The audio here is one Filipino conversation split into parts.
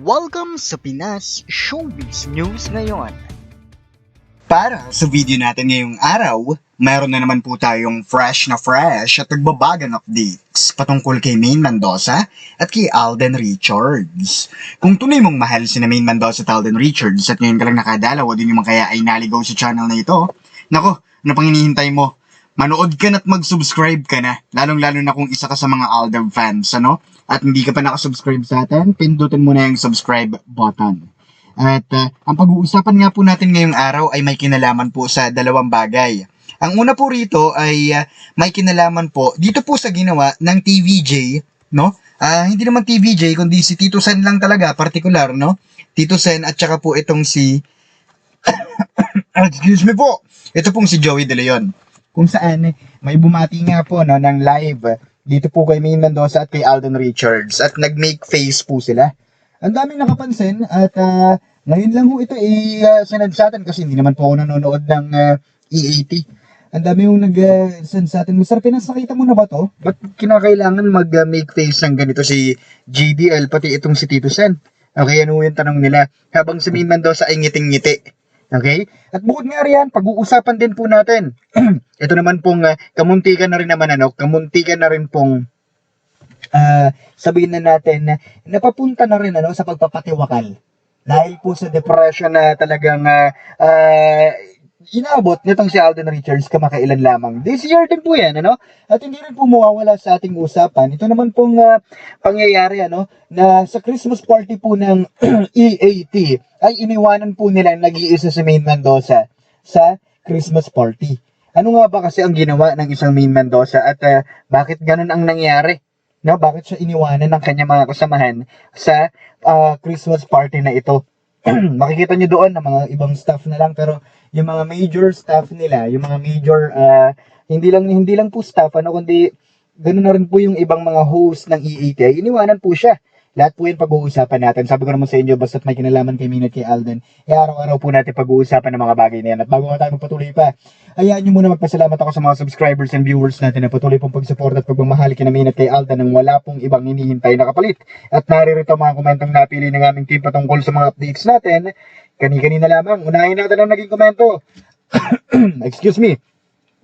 Welcome sa Pinas Showbiz News ngayon. Para sa video natin ngayong araw, mayroon na naman po tayong fresh na fresh at nagbabagang updates patungkol kay Maine Mendoza at kay Alden Richards. Kung tunay mong mahal si na Maine Mendoza at Alden Richards at ngayon ka lang nakadalaw o di naman kaya ay naligaw sa channel na ito, nako, ano pang hinihintay mo? Manood ka na at mag-subscribe ka na, lalong-lalo na kung isa ka sa mga Alden fans, ano? At hindi ka pa nakasubscribe sa atin, pindutin mo na yung subscribe button. At uh, ang pag-uusapan nga po natin ngayong araw ay may kinalaman po sa dalawang bagay. Ang una po rito ay uh, may kinalaman po dito po sa ginawa ng TVJ, no? Ah, hindi naman TVJ kundi si Tito Sen lang talaga, particular, no? Tito Sen at saka po itong si Excuse me po. Ito pong si Joey De Leon. Kung saan may bumati nga po no ng live dito po kay Maine Mendoza at kay Alden Richards at nag-make face po sila. Ang daming nakapansin at ah, ngayon lang ho ito i uh, sinad sa atin kasi hindi naman po ako nanonood ng ah, EAT. Ang dami yung nag-send sa atin. Mr. Pinas, nakita mo na ba to? Ba't kinakailangan mag-make face ng ganito si GDL pati itong si Tito Sen? Okay, ano yung tanong nila? Habang si Maine Mendoza ay ngiting-ngiti. Okay? At bukod nga riyan, pag-uusapan din po natin. ito naman pong ah, kamuntikan na rin naman ano, kamuntikan na rin pong ah, sabihin na natin na napapunta na rin ano sa pagpapatiwakal. Dahil po sa depression na talagang ah, ah, inaabot nitong si Alden Richards kamakailan lamang. This year din po yan, ano? At hindi rin po mawawala sa ating usapan. Ito naman pong ah, pangyayari, ano, na sa Christmas party po ng EAT ay iniwanan po nila nag-iisa si Maine Mendoza sa Christmas party. Ano nga ba kasi ang ginawa ng isang Maine Mendoza at ah, bakit ganun ang nangyari? No, bakit siya iniwanan ng kanyang mga kasamahan sa ah, Christmas party na ito? Makikita nyo doon na mga ibang staff na lang pero yung mga major staff nila, yung mga major ah, hindi lang hindi lang po staff ano kundi ganoon na rin po yung ibang mga host ng EAT. ay Iniwanan po siya. Lahat po yun pag-uusapan natin. Sabi ko naman sa inyo, basta't may kinalaman kay Mina at kay Alden, eh araw-araw po natin pag-uusapan ng mga bagay na yan. At bago tayo magpatuloy pa, hayaan nyo muna magpasalamat ako sa mga subscribers and viewers natin na patuloy pong pag-support at pagmamahal kina Mina at kay Alden nang wala pong ibang hinihintay na kapalit. At naririto ang mga komentong napili ng aming team patungkol sa mga updates natin. Kani-kanina lamang, unahin natin ang naging komento. Excuse me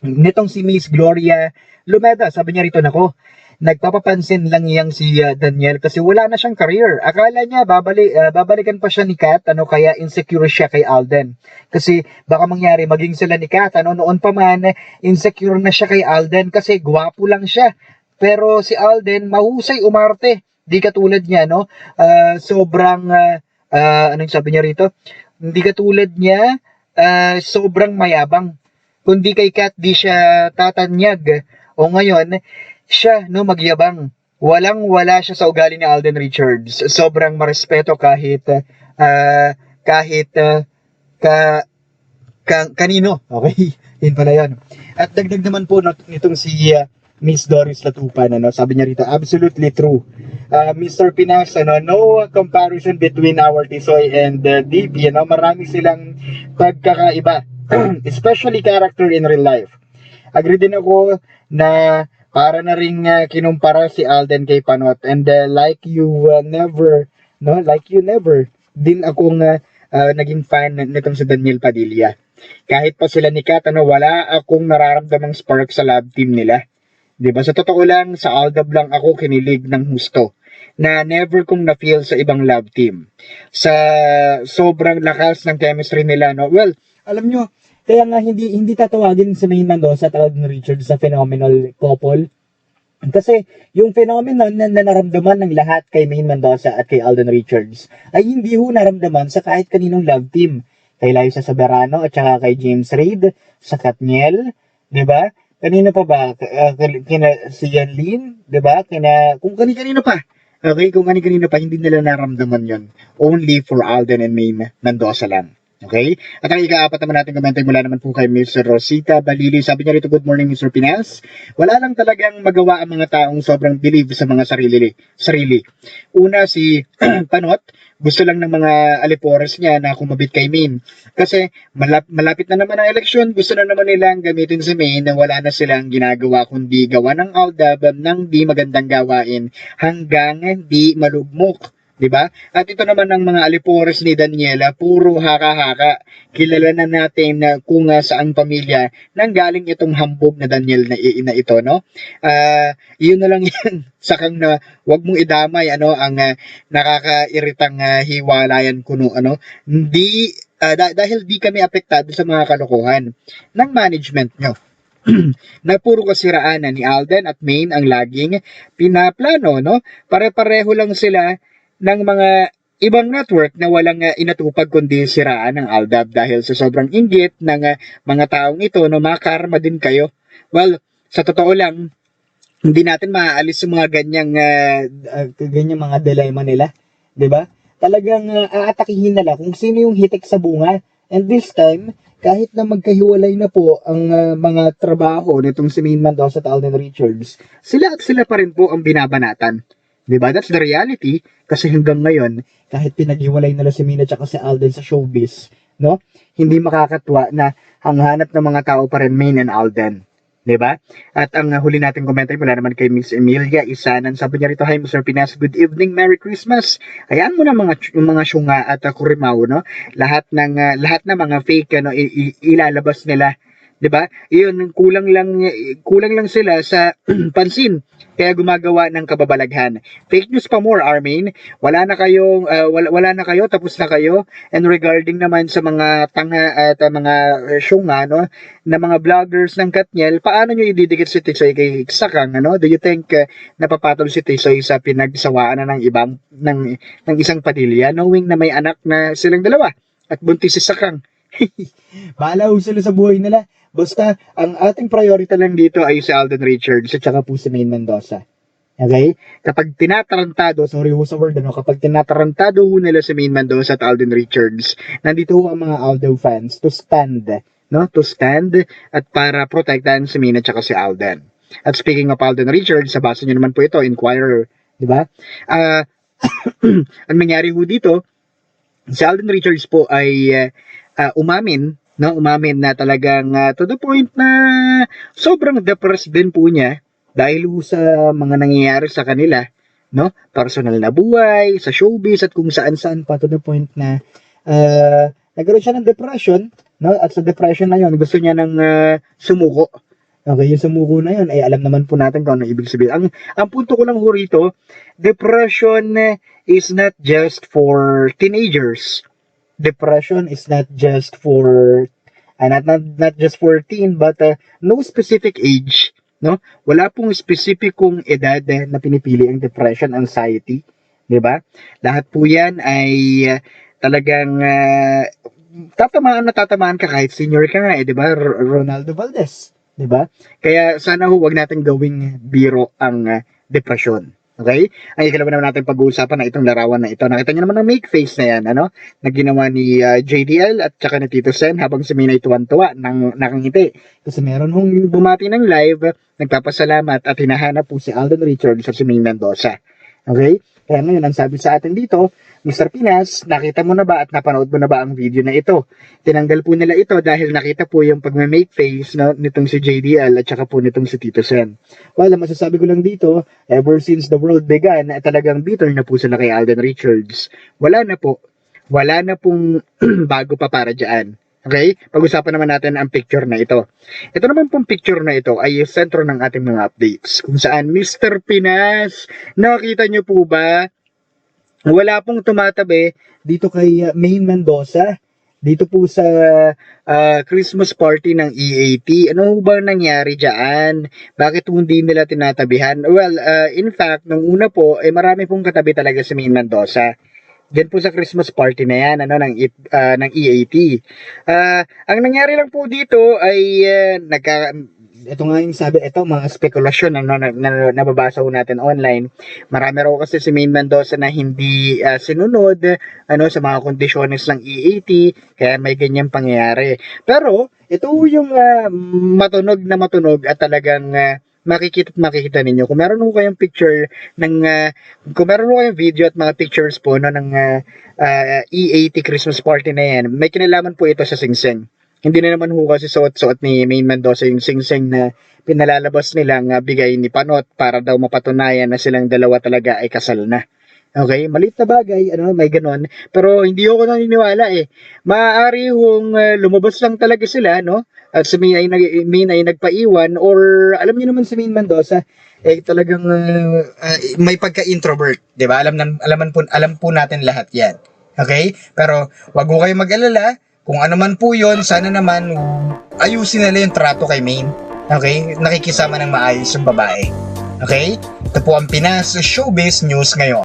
nitong si Miss Gloria Lumeda, sabi niya rito nako, nagpapapansin lang yang si uh, Daniel kasi wala na siyang career. Akala niya babali, uh, babalikan pa siya ni Kat, ano kaya insecure siya kay Alden. Kasi baka mangyari maging sila ni Kat, ano noon pa man insecure na siya kay Alden kasi gwapo lang siya. Pero si Alden mahusay umarte. Di katulad niya no. Uh, sobrang uh, uh, anong sabi niya rito? Hindi katulad niya uh, sobrang mayabang kundi kay Kat di siya tatanyag. O ngayon, siya no magyabang. Walang wala siya sa ugali ni Alden Richards. Sobrang marespeto kahit uh, kahit uh, ka, ka kanino. Okay? Yun pala yun. At dagdag naman po nitong si uh, Miss Doris Latupan, ano, sabi niya rito, absolutely true. Uh, Mr. Pinas, ano, no comparison between our Tisoy and uh, DP, ano, marami silang pagkakaiba. especially character in real life. Agree din ako na para na ring uh, kinumpara si Alden kay Panot and uh, like you uh, never no like you never din akong uh, uh, naging fan nitong si Daniel Padilla. Kahit pa sila ni Kat, ano, wala akong nararamdamang spark sa love team nila. 'Di ba? Sa totoo lang, sa Aldab lang ako kinilig ng husto na never kong na-feel sa ibang love team. Sa sobrang lakas ng chemistry nila, no? Well, alam nyo, kaya nga hindi hindi tatawagin sa Maine Mendoza at Alden Richards sa phenomenal couple. Kasi yung phenomenon na, na naramdaman ng lahat kay Maine Mendoza at kay Alden Richards ay hindi ho naramdaman sa kahit kaninong love team. Kay Liza Soberano at saka kay James Reid, sa Katniel, di ba? Kanino pa ba? Uh, kina, si Yanlin, di ba? Kina, kung kanino pa. Okay, kung kanino pa, hindi nila naramdaman yon Only for Alden and Maine Mendoza lang. Okay? At ang ika-apat naman natin komento mula naman po kay Mr. Rosita Balili. Sabi niya rito, good morning Mr. Pinas. Wala lang talagang magawa ang mga taong sobrang believe sa mga sarili. sarili. Una si Panot, gusto lang ng mga alipores niya na kumabit kay Maine. Kasi malap, malapit na naman ang eleksyon, gusto na naman nilang gamitin si Maine na wala na silang ginagawa kundi gawa ng Aldab ng di magandang gawain hanggang di malugmok 'di ba? At ito naman ang mga alipores ni Daniela, puro haka-haka. Kilala na natin na kung uh, saan pamilya nang galing itong hambog na Daniel na, na ito, no? Ah, yun na lang yan. Sakang na wag mong idamay ano ang uh, nakakairitang uh, hiwalayan kuno ano. Hindi ah, da- dahil di kami apektado sa mga kalokohan ng management nyo. na puro kasiraan na ni Alden at Maine ang laging pinaplano, no? Pare-pareho lang sila ng mga ibang network na walang uh, inatupag kundi siraan ng Aldab dahil sa sobrang inggit ng uh, mga taong ito, no? Makarma din kayo. Well, sa totoo lang, hindi natin maaalis yung mga ganyang uh, uh, ganyang mga dilemma nila, 'di ba? Talagang uh, aatakihin nila kung sino yung hitik sa bunga. And this time, kahit na magkahiwalay na po ang uh, mga trabaho nitong si Maine Mendoza at Alden Richards, sila at sila pa rin po ang binabanatan. 'Di ba? That's the reality kasi hanggang ngayon, kahit pinaghiwalay nila si Mina at si Alden sa showbiz, no? Hindi makakatwa na ang hanap ng mga tao pa rin Maine and Alden. 'di ba? At ang huli nating komentar mula naman kay Miss Emilia Isanan. Sabi niya rito, "Hi Mr. Pinas, good evening, Merry Christmas." Hayaan mo na mga yung mga syunga at uh, kurimaw, no? Lahat ng uh, lahat ng mga fake ano ilalabas nila, 'di ba? Iyon kulang lang kulang lang sila sa pansin kaya gumagawa ng kababalaghan. Fake news pa more, Armin. Wala na kayong uh, wala, wala na kayo, tapos na kayo. And regarding naman sa mga tanga at uh, mga syunga, no, na mga vloggers ng Katniel, paano nyo ididikit si Tisoy kay Sakang, ano? Do you think uh, napapatol si Tisoy sa pinagsawaan na ng ibang ng ng isang padilya knowing na may anak na silang dalawa at buntis si Sakang? Bahala ho sila sa buhay nila. Basta, ang ating priority lang dito ay si Alden Richards at saka po si Maine Mendoza. Okay? Kapag tinatarantado, sorry ho sa word, ano, kapag tinatarantado ho nila si Maine Mendoza at Alden Richards, nandito ho ang mga Aldo fans to stand, no? To stand at para protektahan si Maine at saka si Alden. At speaking of Alden Richards, sa basa nyo naman po ito, Inquirer, di ba? Ah, ang nangyari ho dito, si Alden Richards po ay uh, uh, umamin no? Umamin na talagang uh, to the point na sobrang depressed din po niya dahil sa mga nangyayari sa kanila no? Personal na buhay sa showbiz at kung saan-saan pa to the point na uh, nagkaroon siya ng depression no? At sa depression na yon gusto niya ng uh, sumuko. Okay, yung sumuko na yun, ay alam naman po natin kung ano ibig sabihin. Ang, ang punto ko lang ho rito, depression is not just for teenagers depression is not just for uh, not, not not just for teen but uh, no specific age no? Wala pong specificong edad eh, na pinipili ang depression anxiety di ba? Lahat po yan ay uh, talagang uh, tatamaan na tatamaan ka kahit senior ka nga eh di ba? Ronaldo Valdez di ba? Kaya sana ho wag natin gawing biro ang uh, depression Okay? Ang ikalawa naman natin pag-uusapan na itong larawan na ito. Nakita niyo naman ang make face na yan, ano? Na ginawa ni uh, JDL at saka ni Tito Sen habang si Mina ay tuwan-tuwa, nang, nakangiti. Kasi meron hong bumati ng live, nagpapasalamat at hinahanap po si Alden Richards at si May Mendoza. Okay? Kaya ngayon, ang sabi sa atin dito, Mr. Pinas, nakita mo na ba at napanood mo na ba ang video na ito? Tinanggal po nila ito dahil nakita po yung pagme-make face no, nitong si JDL at saka po nitong si Tito Sen. Well, ang masasabi ko lang dito, ever since the world began, eh, talagang bitter na po sila kay Alden Richards. Wala na po. Wala na pong bago pa para dyan. Okay? Pag-usapan naman natin ang picture na ito. Ito naman pong picture na ito ay sentro ng ating mga updates. Kung saan, Mr. Pinas, nakita nyo po ba wala pong tumatabi dito kay uh, Maine Mendoza. Dito po sa uh, Christmas party ng EAT. Ano ba nangyari diyan? Bakit hindi nila tinatabihan? Well, uh, in fact, nung una po, eh, marami pong katabi talaga si Maine Mendoza. Diyan po sa Christmas party na yan, ano, ng, uh, ng EAT. Uh, ang nangyari lang po dito ay uh, nagka, ito nga yung sabi, ito mga spekulasyon ano, na, na, nababasa ko natin online. Marami raw kasi si Maine Mendoza na hindi uh, sinunod ano, sa mga kondisyones ng EAT, kaya may ganyang pangyayari. Pero, ito yung uh, matunog na matunog at talagang uh, makikita at makikita ninyo. Kung meron ko kayong picture ng, uh, kung meron ko kayong video at mga pictures po no, ng uh, uh, EAT Christmas party na yan, may kinalaman po ito sa Sing Sing. Hindi na naman ho kasi suot-suot ni Maine Mendoza yung sing-sing na pinalalabas nilang uh, bigay ni Panot para daw mapatunayan na silang dalawa talaga ay kasal na. Okay, maliit na bagay, ano, may ganon. Pero hindi ako naniniwala eh. Maaari hong uh, lumabas lang talaga sila, no? At si Min ay, nag, Min ay nagpaiwan or alam niyo naman si Min Mendoza, eh talagang uh, uh, may pagka-introvert, 'di ba? Alam nan alam po alam po natin lahat 'yan. Okay? Pero wag mo kayo mag-alala, kung ano man po 'yon, sana naman ayusin nila yung trato kay Main. Okay? Nakikisama ng maayos yung babae. Okay? Ito po ang Pinas Showbiz News ngayon.